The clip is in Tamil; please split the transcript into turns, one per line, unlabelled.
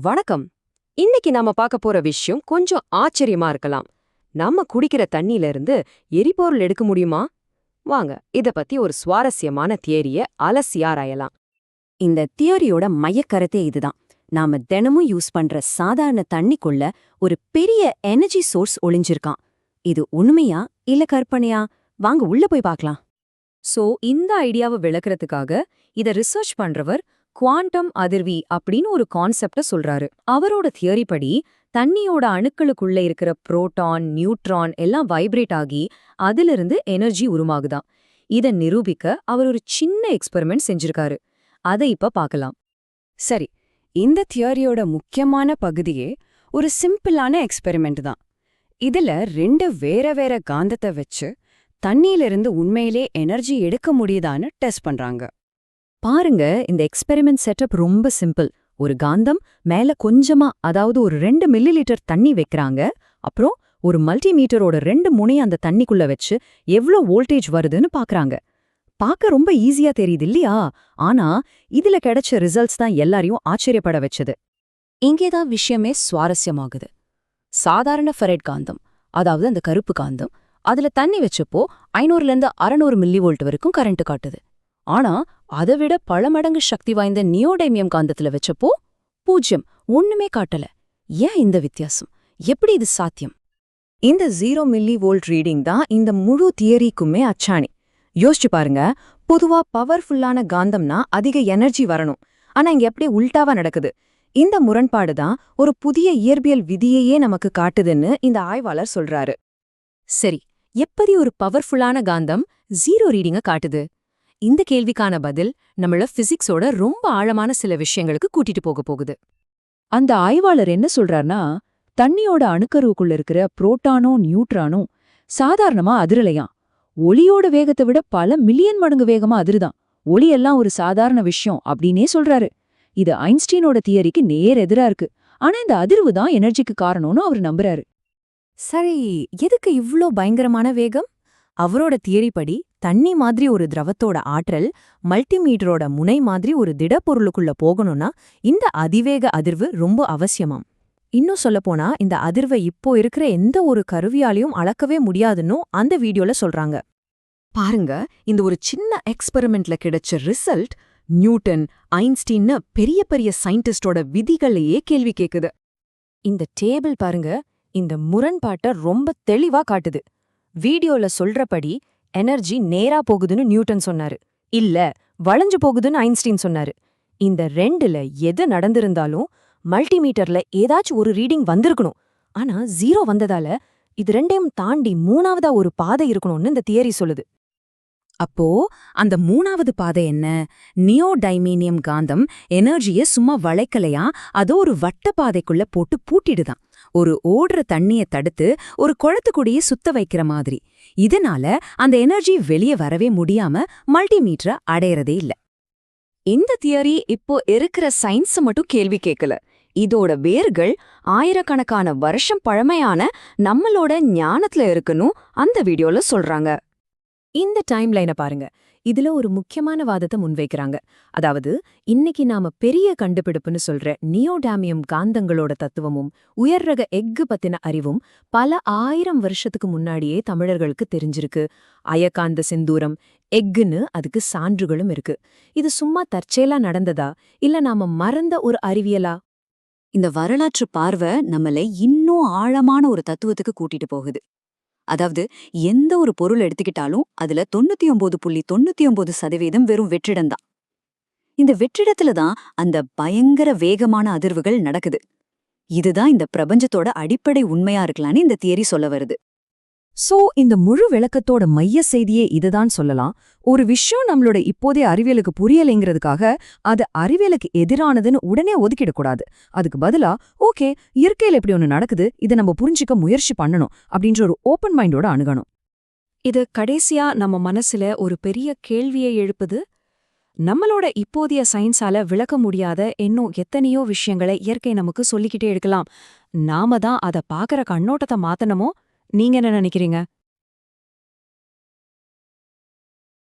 வணக்கம். இன்னைக்கு நாம பார்க்க போற விஷயம் கொஞ்சம் ஆச்சரியமா இருக்கலாம். நம்ம குடிக்கிற தண்ணில இருந்து எரிபொருள் எடுக்க முடியுமா? வாங்க இத பத்தி ஒரு சுவாரஸ்யமான தியரிய அலசி ஆராயலாம்.
இந்த தியரியோட மையக்கருத்தே இதுதான். நாம தினமும் யூஸ் பண்ற சாதாரண தண்ணிக்குள்ள ஒரு பெரிய எனர்ஜி சோர்ஸ் ஒளிஞ்சிருக்கான். இது உண்மையா இல்ல கற்பனையா? வாங்க உள்ள போய் பார்க்கலாம்.
சோ இந்த ஐடியாவை விளக்குறதுக்காக இத ரிசர்ச் பண்றவர் குவாண்டம் அதிர்வி அப்படின்னு ஒரு கான்செப்ட சொல்றாரு. அவரோட தியரி படி தண்ணியோட அணுக்களுக்குள்ள இருக்கிற புரோட்டான் நியூட்ரான் எல்லாம் வைப்ரேட் ஆகி அதிலிருந்து எனர்ஜி உருமாகுதான். இத நிரூபிக்க அவர் ஒரு சின்ன எக்ஸ்பெரிமெண்ட் செஞ்சிருக்காரு. அதை இப்ப பார்க்கலாம்.
சரி இந்த தியரியோட முக்கியமான பகுதியே ஒரு சிம்பிளான எக்ஸ்பெரிமெண்ட் தான். இதுல ரெண்டு வேற வேற காந்தத்தை வச்சு தண்ணியிலிருந்து உண்மையிலே எனர்ஜி எடுக்க முடியுதான்னு டெஸ்ட் பண்றாங்க.
பாருங்க இந்த எக்ஸ்பெரிமெண்ட் செட்டப் ரொம்ப சிம்பிள் ஒரு காந்தம் மேல கொஞ்சமா அதாவது ஒரு ரெண்டு மில்லி லிட்டர் தண்ணி வைக்கிறாங்க. அப்புறம் ஒரு மல்டிமீட்டரோட ரெண்டு முனை அந்த தண்ணிக்குள்ள வச்சு எவ்ளோ வோல்டேஜ் வருதுன்னு பாக்குறாங்க. பார்க்க ரொம்ப ஈஸியா தெரியுது இல்லையா? ஆனா இதுல கிடைச்ச ரிசல்ட்ஸ் தான் எல்லாரையும் ஆச்சரியப்பட வச்சது.
இங்கேதான் விஷயமே சுவாரஸ்யமாகுது. சாதாரண ஃபெரட் காந்தம் அதாவது அந்த கருப்பு காந்தம் அதுல தண்ணி வச்சப்போ ஐநூறுலேருந்து அறநூறு மில்லி வோல்ட் வரைக்கும் கரண்ட் காட்டுது. ஆனா அதை விட பல மடங்கு சக்தி வாய்ந்த நியோடைமியம் காந்தத்துல வச்சப்போ பூஜ்யம் ஒண்ணுமே காட்டல. ஏன் இந்த வித்தியாசம்? எப்படி இது சாத்தியம்?
இந்த ஜீரோ மில்லி வோல்ட் ரீடிங் தான் இந்த முழு தியரிக்குமே அச்சாணி. யோசிச்சு பாருங்க பொதுவா பவர்ஃபுல்லான காந்தம்னா அதிக எனர்ஜி வரணும். ஆனா இங்க எப்படி உல்டாவா நடக்குது. இந்த முரண்பாடு தான் ஒரு புதிய இயற்பியல் விதியையே நமக்கு காட்டுதுன்னு இந்த ஆய்வாளர் சொல்றாரு. சரி எப்படி ஒரு பவர்ஃபுல்லான காந்தம் ஜீரோ ரீடிங்க காட்டுது? இந்த கேள்விக்கான பதில் நம்மள பிசிக்ஸோட ரொம்ப ஆழமான சில விஷயங்களுக்கு கூட்டிட்டு போக போகுது.
அந்த ஆய்வாளர் என்ன சொல்றார்னா தண்ணியோட அணுக்கருவுக்குள்ள இருக்கிற புரோட்டானோ நியூட்ரானோ சாதாரணமா அதிரலையாம். ஒளியோட வேகத்தை விட பல மில்லியன் மடங்கு வேகமா அதிருதான். ஒளி எல்லாம் ஒரு சாதாரண விஷயம் அப்படின்னே சொல்றாரு. இது ஐன்ஸ்டீனோட தியரிக்கு நேர் எதிரா இருக்கு. ஆனா இந்த அதிர்வு தான் எனர்ஜிக்கு காரணம்னு அவர் நம்புறாரு.
சரி எதுக்கு இவ்ளோ பயங்கரமான வேகம்? அவரோட தியரிப்படி தண்ணி மாதிரி ஒரு திரவத்தோட ஆற்றல் மல்டிமீட்டரோட முனை மாதிரி ஒரு திடப்பொருளுக்குள்ள போகணும்னா இந்த அதிவேக அதிர்வு ரொம்ப அவசியமாம். இன்னும் சொல்லப்போனா இந்த அதிர்வை இப்போ இருக்கிற எந்த ஒரு கருவியாலையும் அளக்கவே முடியாதுன்னு அந்த வீடியோல சொல்றாங்க. பாருங்க இந்த ஒரு சின்ன எக்ஸ்பெரிமெண்ட்ல கிடைச்ச ரிசல்ட் நியூட்டன் ஐன்ஸ்டீன்னு பெரிய பெரிய சயின்டிஸ்டோட விதிகளையே கேள்வி கேக்குது. இந்த டேபிள் பாருங்க இந்த முரண்பாட்டை ரொம்ப தெளிவா காட்டுது. வீடியோல சொல்றபடி எனர்ஜி நேரா போகுதுன்னு நியூட்டன் சொன்னாரு. இல்ல வளைஞ்சு போகுதுன்னு ஐன்ஸ்டீன் சொன்னாரு. இந்த ரெண்டுல எது நடந்திருந்தாலும் மல்டிமீட்டர்ல ஏதாச்சும் ஒரு ரீடிங் வந்திருக்கணும். ஆனா ஜீரோ வந்ததால இது ரெண்டையும் தாண்டி மூணாவதா ஒரு பாதை இருக்கணும்னு இந்த தியரி சொல்லுது. அப்போ அந்த மூணாவது பாதை என்ன? நியோடைமீனியம் காந்தம் எனர்ஜிய சும்மா வளைக்கலையா? அதோ ஒரு வட்ட பாதைக்குள்ள போட்டு பூட்டிடுதான். ஒரு ஓடுற தண்ணிய தடுத்து ஒரு குளத்துக்குடியை சுத்த வைக்கிற மாதிரி. இதனால அந்த எனர்ஜி வெளியே வரவே முடியாம மல்டிமீட்டரை அடையறதே இல்ல. இந்த தியரி இப்போ இருக்கிற சயின்ஸ் மட்டும் கேள்வி கேட்கல இதோட வேர்கள் ஆயிரக்கணக்கான வருஷம் பழமையான நம்மளோட ஞானத்துல இருக்குன்னு அந்த வீடியோல சொல்றாங்க. இந்த டைம் லைனை பாருங்க. இதுல ஒரு முக்கியமான வாதத்தை முன்வைக்கிறாங்க. அதாவது இன்னைக்கு நாம பெரிய கண்டுபிடிப்புன்னு சொல்ற நியோடாமியம் காந்தங்களோட தத்துவமும் உயர் ரக எஃகு பத்தின அறிவும் பல ஆயிரம் வருஷத்துக்கு முன்னாடியே தமிழர்களுக்கு தெரிஞ்சிருக்கு. அயக்காந்த செந்தூரம் எஃகுன்னு அதுக்கு சான்றுகளும் இருக்கு. இது சும்மா தற்செயலா நடந்ததா? இல்ல நாம மறந்த ஒரு அறிவியலா?
இந்த வரலாற்று பார்வை நம்மளை இன்னும் ஆழமான ஒரு தத்துவத்துக்கு கூட்டிட்டு போகுது. அதாவது எந்த ஒரு பொருள் எடுத்துக்கிட்டாலும் அதுல தொண்ணூத்தி ஒன்பது புள்ளி தொண்ணூத்தி ஒன்பது சதவீதம் வெறும் வெற்றிடம்தான் இந்த வெற்றிடத்துல தான் அந்த பயங்கர வேகமான அதிர்வுகள் நடக்குது. இதுதான் இந்த பிரபஞ்சத்தோட அடிப்படை உண்மையா இருக்கலான்னு இந்த தியரி சொல்ல வருது.
சோ இந்த முழு விளக்கத்தோட மைய செய்தியே இதுதான் சொல்லலாம். ஒரு விஷயம் நம்மளோட இப்போதைய அறிவியலுக்கு புரியலைங்கிறதுக்காக அது அறிவியலுக்கு எதிரானதுன்னு உடனே ஒதுக்கிடக்கூடாது அதுக்கு பதிலா ஓகே இயற்கையில் எப்படி ஒன்று நடக்குது இதை நம்ம புரிஞ்சிக்க முயற்சி பண்ணணும் அப்படின்ற ஒரு ஓப்பன் மைண்டோட அணுகணும். இது கடைசியா நம்ம மனசுல ஒரு பெரிய கேள்வியை எழுப்புது. நம்மளோட இப்போதைய சயின்ஸால விளக்க முடியாத இன்னும் எத்தனையோ விஷயங்களை இயற்கை நமக்கு சொல்லிக்கிட்டே இருக்கலாம். நாம தான் அதை பாக்குற கண்ணோட்டத்தை மாத்தணுமோ? நீங்க என்ன நினைக்கிறீங்க?